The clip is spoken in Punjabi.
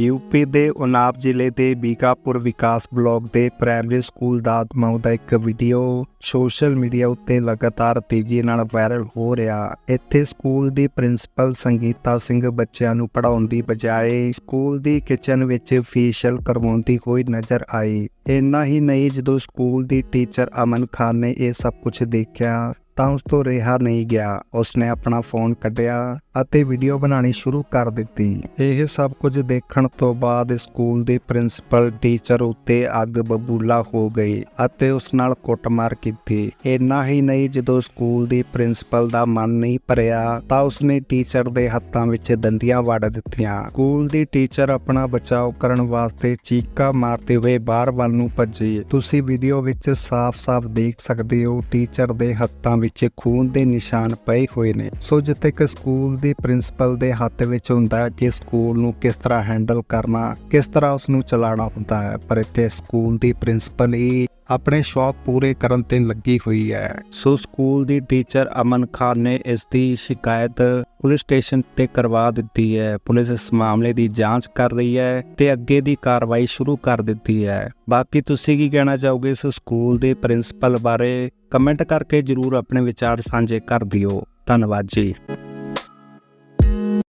ਯੂਪੀ ਦੇ ਉਨਾਬ ਜ਼ਿਲ੍ਹੇ ਦੇ ਬੀਕਾਪੁਰ ਵਿਕਾਸ ਬਲਾਕ ਦੇ ਪ੍ਰਾਇਮਰੀ ਸਕੂਲ ਦਾ ਆਤਮਾਉ ਦਾ ਇੱਕ ਵੀਡੀਓ ਸੋਸ਼ਲ ਮੀਡੀਆ ਉੱਤੇ ਲਗਾਤਾਰ ਤੇਜ਼ੀ ਨਾਲ ਵਾਇਰਲ ਹੋ ਰਿਹਾ। ਇੱਥੇ ਸਕੂਲ ਦੀ ਪ੍ਰਿੰਸੀਪਲ ਸੰਗੀਤਾ ਸਿੰਘ ਬੱਚਿਆਂ ਨੂੰ ਪੜਾਉਣ ਦੀ ਬਜਾਏ ਸਕੂਲ ਦੀ ਕਿਚਨ ਵਿੱਚ ਫੇਸ਼ੀਅਲ ਕਰਵਾਉਂਦੀ ਹੋਈ ਨਜ਼ਰ ਆਈ। ਇੰਨਾ ਹੀ ਨਹੀਂ, ਜਦੋਂ ਸਕੂਲ ਦੀ ਟੀਚਰ ਅਮਨ ਖਾਨ ਨੇ ਇਹ ਸਭ ਕੁਝ ਦੇਖਿਆ, ਤਾਂ ਉਸ ਤੋਂ ਰਿਹਾ ਨਹੀਂ ਗਿਆ। ਉਸਨੇ ਆਪਣਾ ਫੋਨ ਕੱਢਿਆ। ਅਤੇ ਵੀਡੀਓ ਬਣਾਉਣੀ ਸ਼ੁਰੂ ਕਰ ਦਿੱਤੀ। ਇਹ ਸਭ ਕੁਝ ਦੇਖਣ ਤੋਂ ਬਾਅਦ ਸਕੂਲ ਦੇ ਪ੍ਰਿੰਸੀਪਲ, ਟੀਚਰ ਉੱਤੇ ਅੱਗ ਬਬੂਲਾ ਹੋ ਗਈ ਅਤੇ ਉਸ ਨਾਲ ਕੁੱਟਮਾਰ ਕੀਤੀ। ਇੰਨਾ ਹੀ ਨਹੀਂ, ਜਦੋਂ ਸਕੂਲ ਦੀ ਪ੍ਰਿੰਸੀਪਲ ਦਾ ਮਨ ਨਹੀਂ ਭਰਿਆ, ਤਾਂ ਉਸਨੇ ਟੀਚਰ ਦੇ ਹੱਥਾਂ ਵਿੱਚ ਦੰਦੀਆਂ ਵੜ ਦਿੱਤੀਆਂ। ਸਕੂਲ ਦੀ ਟੀਚਰ ਆਪਣਾ ਬਚਾਓ ਕਰਨ ਵਾਸਤੇ ਚੀਕਾ ਮਾਰਦੇ ਹੋਏ ਬਾਹਰ ਵੱਲ ਨੂੰ ਭੱਜੀ। ਤੁਸੀਂ ਵੀਡੀਓ ਵਿੱਚ ਸਾਫ਼-ਸਾਫ਼ ਦੇਖ ਸਕਦੇ ਹੋ, ਟੀਚਰ ਦੇ ਹੱਥਾਂ ਵਿੱਚ ਖੂਨ ਦੇ ਨਿਸ਼ਾਨ ਪਏ ਹੋਏ ਨੇ। ਸੋ ਜਿੱਥੇ ਕਿ ਸਕੂਲ ਦੀ ਪ੍ਰਿੰਸੀਪਲ ਦੇ ਹੱਥ ਵਿੱਚ ਹੁੰਦਾ ਹੈ ਕਿ ਸਕੂਲ ਨੂੰ ਕਿਸ ਤਰ੍ਹਾਂ ਹੈਂਡਲ ਕਰਨਾ, ਕਿਸ ਤਰ੍ਹਾਂ ਉਸ ਨੂੰ ਚਲਾਉਣਾ ਹੁੰਦਾ ਹੈ। ਪਰ ਇੱਥੇ ਸਕੂਲ ਦੀ ਪ੍ਰਿੰਸੀਪਲ ਹੀ ਆਪਣੇ ਸ਼ੌਕ ਪੂਰੇ ਕਰਨ ਤੇ ਲੱਗੀ ਹੋਈ ਹੈ। ਸੋ ਸਕੂਲ ਦੀ ਟੀਚਰ ਅਮਨ ਖਾਨ ਨੇ ਇਸ ਦੀ ਸ਼ਿਕਾਇਤ ਪੁਲਿਸ ਸਟੇਸ਼ਨ ਤੇ ਕਰਵਾ ਦਿੱਤੀ ਹੈ। ਪੁਲਿਸ ਇਸ ਮਾਮਲੇ ਦੀ ਜਾਂਚ ਕਰ ਰਹੀ ਹੈ ਤੇ ਅੱਗੇ ਦੀ ਕਾਰਵਾਈ ਸ਼ੁਰੂ ਕਰ ਦਿੱਤੀ ਹੈ। ਬਾਕੀ ਤੁਸੀਂ ਕੀ ਕਹਿਣਾ ਚਾਹੋਗੇ ਇਸ ਸਕੂਲ ਦੇ ਪ੍ਰਿੰਸੀਪਲ ਬਾਰੇ? ਕਮੈਂਟ ਕਰਕੇ ਜਰੂਰ ਆਪਣੇ ਵਿਚਾਰ ਸਾਂਝੇ ਕਰ ਦਿਓ। ਧੰਨਵਾਦ ਜੀ।